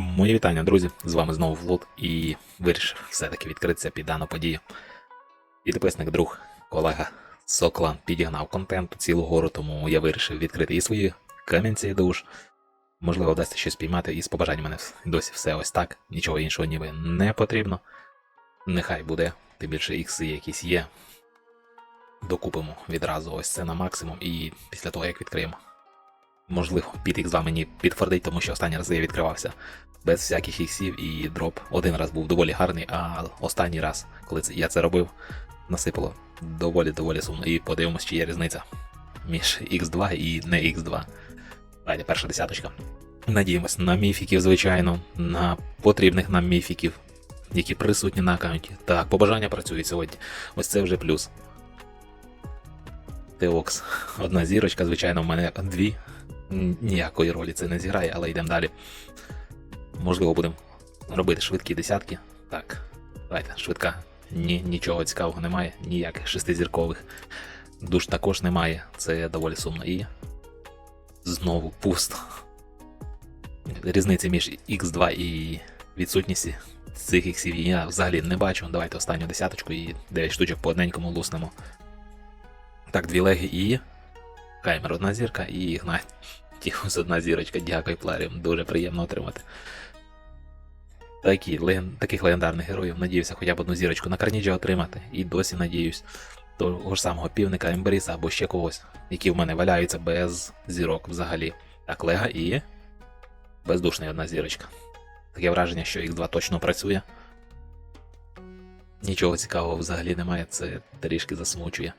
Мої вітання, друзі! З вами знову Влад і вирішив все-таки відкритися під дану подію. Підписник, друг, колега Соклан підігнав контенту цілу гору, тому я вирішив відкрити і свої камінці душ. Можливо, вдасться щось піймати, і з побажань мене досі все ось так, нічого іншого ніби не потрібно. Нехай буде, тим більше ікси якісь є. Докупимо відразу ось це на максимум, і після того, як відкриємо. Можливо, під X2 мені підтвердить, тому що останні рази я відкривався без всяких іксів і дроп. Один раз був доволі гарний, а останній раз, коли я це робив, насипало доволі доволі сумно. І подивимось, чи є різниця між X2 і не X2. Давайте перша десяточка. Надіємось на міфіків, звичайно, на потрібних нам міфіків, які присутні на аккаунті. Так, побажання працюють сьогодні. Ось це вже плюс. Теокс. Одна зірочка, звичайно, в мене дві. Ніякої ролі це не зіграє, але йдемо далі. Можливо, будемо робити швидкі десятки. Так, давайте, швидка. Ні, нічого цікавого немає, ніяких шестизіркових. Душ також немає, це доволі сумно. І знову пусто. Різниці між X2 і відсутністю цих іксів я взагалі не бачу. Давайте останню десяточку і 9 штучок по одненькому луснемо. Так, дві леги і. Каймер одна зірка і Ігнат. Ось одна зірочка, дякую, Пларіум. Дуже приємно отримати. Такі, леген... Таких легендарних героїв надіюся хоча б одну зірочку на Карніджа отримати. І досі надіюсь того ж самого півника Ембріса або ще когось, які в мене валяються без зірок взагалі. Так, Лега і. Бездушна одна зірочка. Таке враження, що X2 точно працює. Нічого цікавого взагалі немає, це трішки засмучує.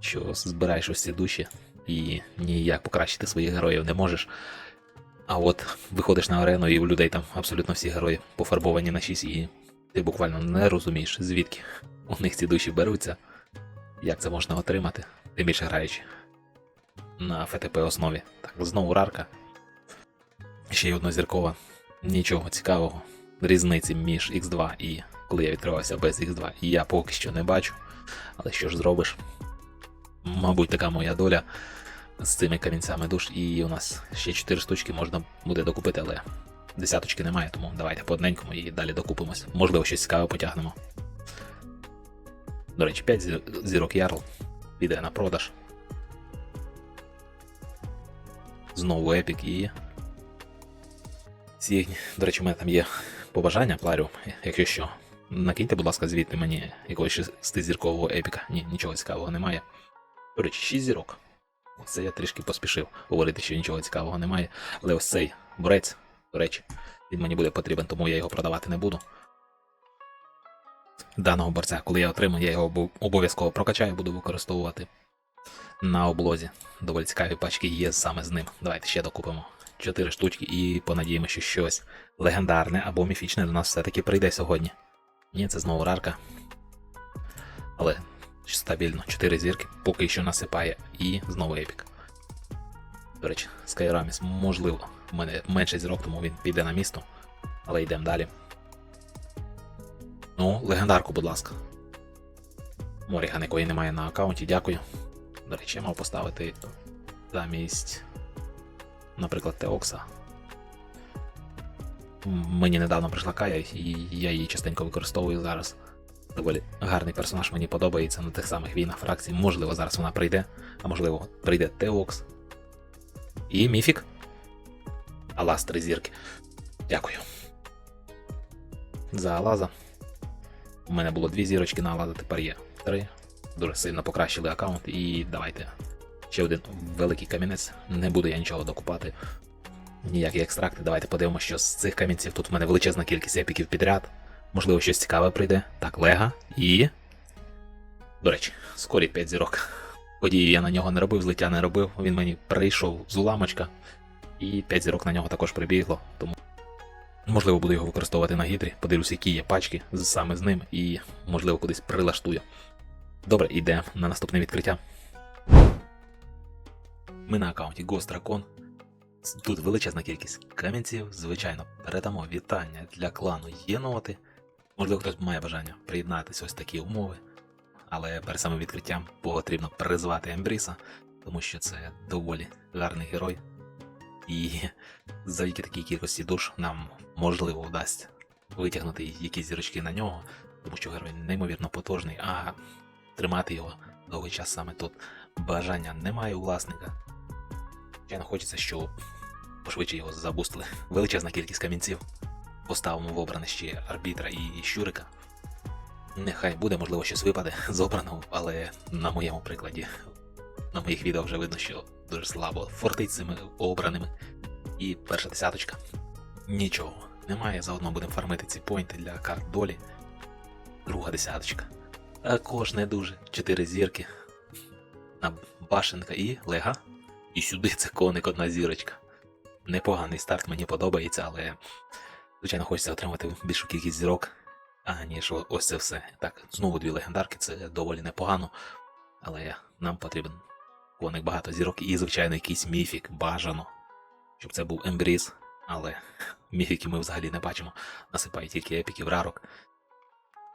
Що збираєш ці душі і ніяк покращити своїх героїв не можеш. А от виходиш на арену, і у людей там абсолютно всі герої пофарбовані на 6, і ти буквально не розумієш, звідки у них ці душі беруться, як це можна отримати, тим більше граючи на ФТП основі. Так, знову рарка. Ще й однозіркова. Нічого цікавого. Різниці між X2 і коли я відкривався без X2, і я поки що не бачу. Але що ж зробиш? Мабуть, така моя доля з цими камінцями душ, і у нас ще 4 штучки можна буде докупити, але десяточки немає, тому давайте по одненькому і далі докупимось. Можливо, щось цікаве потягнемо. До речі, 5 зірок ярл піде на продаж. Знову епік і. Сігні. До речі, у мене там є побажання, пларю, якщо що. Накиньте, будь ласка, звідти мені якогось шестизіркового епіка. Ні, нічого цікавого немає. До речі, 6 зірок. Це я трішки поспішив говорити, що нічого цікавого немає. Але ось цей борець, до речі, він мені буде потрібен, тому я його продавати не буду. Даного борця, коли я отримаю, я його обов'язково прокачаю, буду використовувати на облозі. Доволі цікаві пачки є саме з ним. Давайте ще докупимо 4 штучки і понадіємося, що щось легендарне або міфічне до нас все-таки прийде сьогодні. Ні, це знову рарка. Але стабільно 4 зірки, поки що насипає, і знову епік. До речі, Скайраміс, можливо, в мене менше зірок, тому він піде на місто. Але йдемо далі. Ну, легендарку, будь ласка. Моріган, якої немає на аккаунті, дякую. До речі, я мав поставити замість, наприклад, Теокса. Мені недавно прийшла Кая, і я її частенько використовую зараз. Доволі гарний персонаж мені подобається на тих самих війнах фракцій. Можливо, зараз вона прийде, а можливо, прийде Теокс. І Міфік. Алаз три зірки. Дякую. За Алаза. У мене було дві зірочки на Алаза, тепер є три. Дуже сильно покращили аккаунт. І давайте. Ще один великий камінець. Не буду я нічого докупати. Ніякі екстракти. Давайте подивимося, що з цих камінців тут в мене величезна кількість епіків підряд. Можливо, щось цікаве прийде. Так, Лега і. До речі, скорі 5 зірок. Події я на нього не робив, злиття не робив. Він мені прийшов з уламочка, і 5 зірок на нього також прибігло. Тому можливо буду його використовувати на гідрі. Подивлюся, які є пачки саме з ним, і можливо кудись прилаштую. Добре, йде на наступне відкриття. Ми на аккаунті Ghost Dragon. Тут величезна кількість камінців. Звичайно, передамо вітання для клану Єноти. Можливо, хтось має бажання приєднатися ось такі умови. Але перед самим відкриттям потрібно призвати Ембріса, тому що це доволі гарний герой. І завдяки такій кількості душ нам можливо вдасться витягнути якісь зірочки на нього, тому що герой неймовірно потужний, а тримати його довгий час саме тут бажання немає у власника. Звичайно, хочеться, щоб пошвидше його забустили. Величезна кількість камінців. Поставимо в обране ще арбітра і щурика. Нехай буде, можливо, щось випаде з обраного, але на моєму прикладі, на моїх відео вже видно, що дуже слабо фортить цими обраними. І перша десяточка. Нічого немає, заодно будемо фармити ці поінти для карт долі. Друга десяточка. Також не дуже. Чотири зірки. На башенка і лега. І сюди це коник одна зірочка. Непоганий старт, мені подобається, але звичайно хочеться отримати більшу кількість зірок, аніж ось це все. Так, знову дві легендарки, це доволі непогано. Але нам потрібен коник багато зірок і, звичайно, якийсь міфік бажано, щоб це був ембріз, але міфіки ми взагалі не бачимо. Насипають тільки епіків рарок.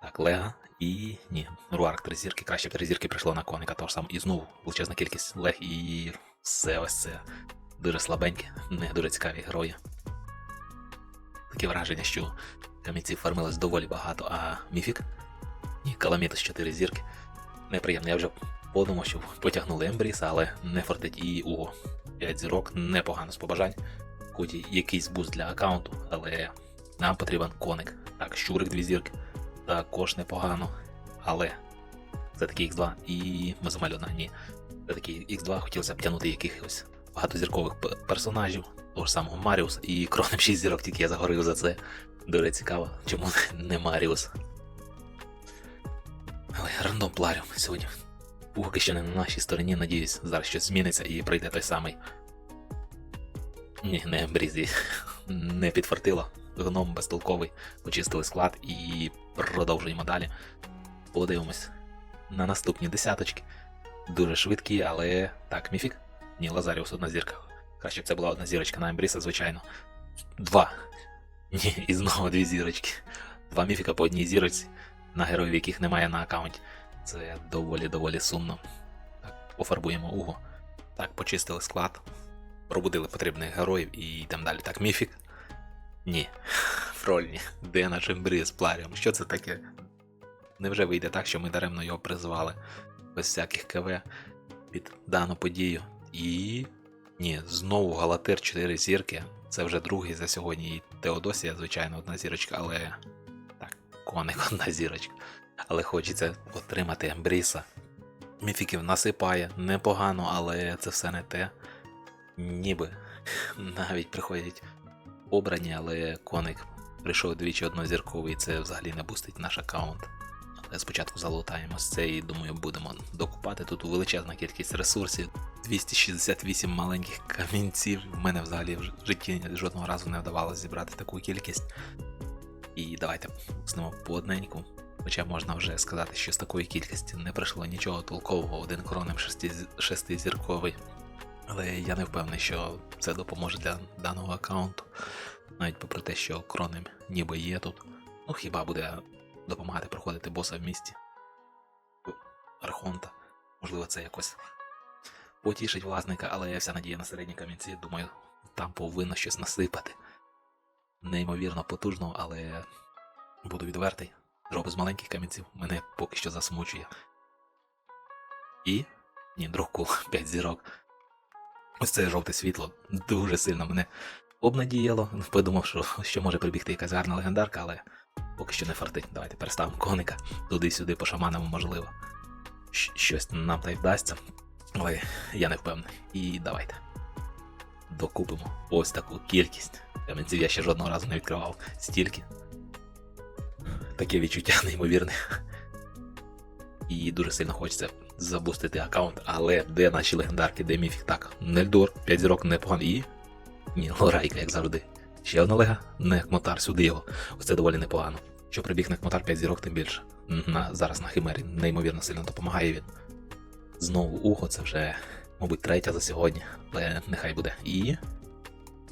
Так, Лега і. Ні, Руарк три зірки, краще б три зірки прийшло на коника, того ж сам. І знову величезна кількість лег і все ось це дуже слабенькі, не дуже цікаві герої. Таке враження, що камінців фармилось доволі багато, а міфік? Ні, Каламітус 4 зірки. Неприємно, я вже подумав, що потягнули Ембріса, але не фортить і Уго. 5 зірок, непогано з побажань. Хоч і якийсь буст для аккаунту, але нам потрібен коник. Так, щурик 2 зірки. Також непогано. Але це такий X2 і Мезомальона, ні. Це такий X2 хотілося б тягнути якихось багатозіркових персонажів, того ж самого Маріуса і кронем 6 зірок, тільки я загорив за це. Дуже цікаво, чому не Маріус. Але рандом пларіум сьогодні. Поки що не на нашій стороні, надіюсь, зараз щось зміниться і прийде той самий. Ні, не Ембрізі. Не підфартило. Гном безтолковий. Почистили склад і продовжуємо далі. Подивимось на наступні десяточки. Дуже швидкі, але. Так, міфік? Ні, Лазаріус одна зірка. Краще б це була одна зірочка на Ембріса, звичайно. Два. Ні, і знову дві зірочки. Два міфіка по одній зірочці, на героїв, яких немає на аккаунті. Це доволі-доволі сумно. Так, пофарбуємо угу. Так, почистили склад, пробудили потрібних героїв і йдемо далі. Так, міфік. Ні. Фрольні. Де наш Ембріс Пларіум? Що це таке? Невже вийде так, що ми даремно його призвали без всяких КВ під дану подію? І. Ні, знову Галатир 4 зірки. Це вже другий за сьогодні. І Теодосія, звичайно, одна зірочка, але. Так, коник одна зірочка. Але хочеться отримати Ембріса. Міфіків насипає непогано, але це все не те. Ніби навіть приходять обрані, але коник прийшов двічі однозірковий, і це взагалі не бустить наш аккаунт. Але спочатку залутаємо з це і думаю, будемо докупати тут величезна кількість ресурсів. 268 маленьких камінців. В мене взагалі в житті жодного разу не вдавалося зібрати таку кількість. І давайте пуснемо по одненьку. Хоча можна вже сказати, що з такої кількості не прийшло нічого толкового, один кронем шести- шестизірковий. Але я не впевнений, що це допоможе для даного аккаунту. Навіть попри те, що кронем ніби є тут. Ну хіба буде допомагати проходити боса в місті. Архонта. Можливо, це якось потішить власника, але я вся надія на середні камінці. Думаю, там повинно щось насипати. Неймовірно потужно, але буду відвертий. Дроби з маленьких камінців мене поки що засмучує. І. Ні, друку 5 зірок. Ось це жовте світло дуже сильно мене обнадіяло. Подумав, що, що може прибігти якась гарна легендарка, але поки що не фартить. Давайте переставимо коника туди-сюди пошаманимо, можливо. Щось нам та й вдасться. Але я не впевнений. І давайте. Докупимо ось таку кількість. Камінців я ще жодного разу не відкривав стільки. Таке відчуття неймовірне. І дуже сильно хочеться забустити аккаунт, але де наші легендарки, де міфік? Так, Нельдор, 5 зірок непогано. І. Ні, Лорайка, як завжди. Ще одна лега, Некмотар, сюди його. Ось це доволі непогано. Що прибіг Некмотар 5 зірок, тим більше. На, зараз на Химері неймовірно сильно допомагає він. Знову ухо, це вже, мабуть, третя за сьогодні, але нехай буде. І.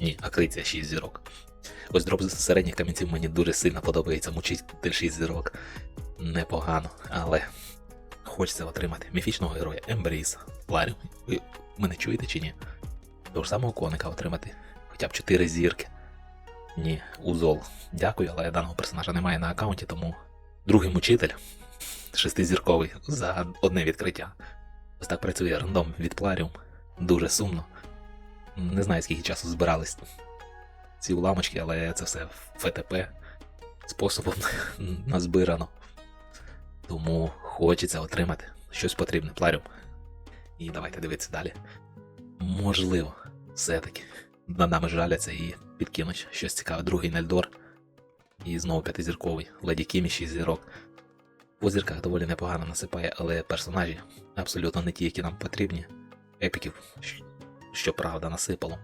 Ні, акриція 6 зірок. Ось дроп з середніх камінців мені дуже сильно подобається. Мучитель 6 зірок. Непогано, але хочеться отримати міфічного героя Ембріса. Ларю, ви мене чуєте чи ні? Того ж самого коника отримати хоча б 4 зірки. Ні, узол. Дякую, але даного персонажа немає на аккаунті, тому другий мучитель шестизірковий за одне відкриття. Ось так працює рандом від Пларіум. Дуже сумно. Не знаю, скільки часу збирались ці уламочки, але це все ФТП способом назбирано. Тому хочеться отримати щось потрібне. Пларіум. І давайте дивитися далі. Можливо, все-таки над нами жаляться і підкинуть щось цікаве. Другий Нельдор. І знову п'ятизірковий. Леді Кімі 6 зірок. По зірках доволі непогано насипає, але персонажі абсолютно не ті, які нам потрібні. Епіків, щоправда, насипало.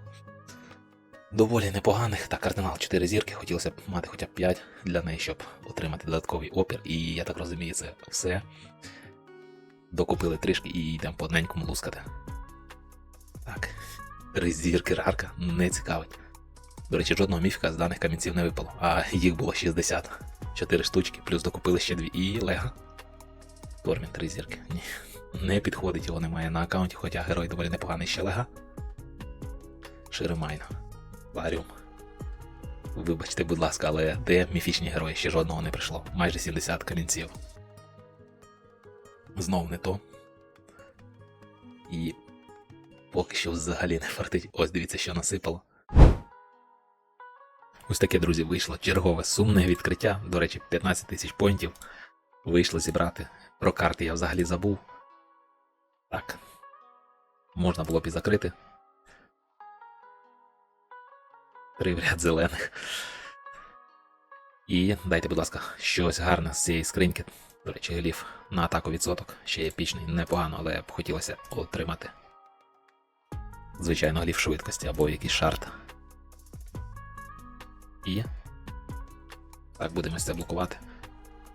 Доволі непоганих. Так, кардинал 4 зірки, хотілося б мати хоча б 5 для неї, щоб отримати додатковий опір. І я так розумію, це все. Докупили трішки і йдемо по лускати. Так, три зірки рарка не цікавить. До речі, жодного міфіка з даних камінців не випало, а їх було 60. 4 штучки, плюс докупили ще дві. І Лего. Тормін три зірки. Ні. Не підходить, його немає на аккаунті, хоча герой доволі непоганий ще Лега. Шеремайн. Ларіум. Вибачте, будь ласка, але де міфічні герої? Ще жодного не прийшло. Майже 70 камінців. Знов не то. І поки що взагалі не фартить. Ось дивіться, що насипало. Ось таке, друзі, вийшло чергове сумне відкриття. До речі, 15 тисяч поінтів вийшло зібрати. Про карти я взагалі забув. Так. Можна було б і закрити. Три в ряд зелених. І дайте, будь ласка, щось гарне з цієї скриньки. До речі, гліф на атаку відсоток. Ще епічний, непогано, але б хотілося отримати. Звичайно, гліф швидкості або якийсь шарт. І. Так, будемо це блокувати.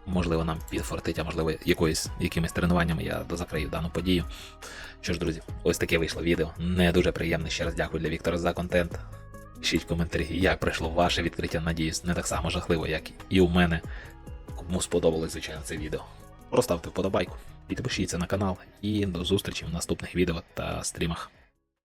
Можливо, нам підфортить, а можливо, якоюсь, якимись тренуваннями я дозакрию дану подію. Що ж, друзі, ось таке вийшло відео. Не дуже приємне. Ще раз дякую для Віктора за контент. Пишіть коментарі, як пройшло ваше відкриття. Надіюсь, не так само жахливо, як і у мене. Кому сподобалось, звичайно, це відео. Проставте вподобайку, підпишіться на канал і до зустрічі в наступних відео та стрімах.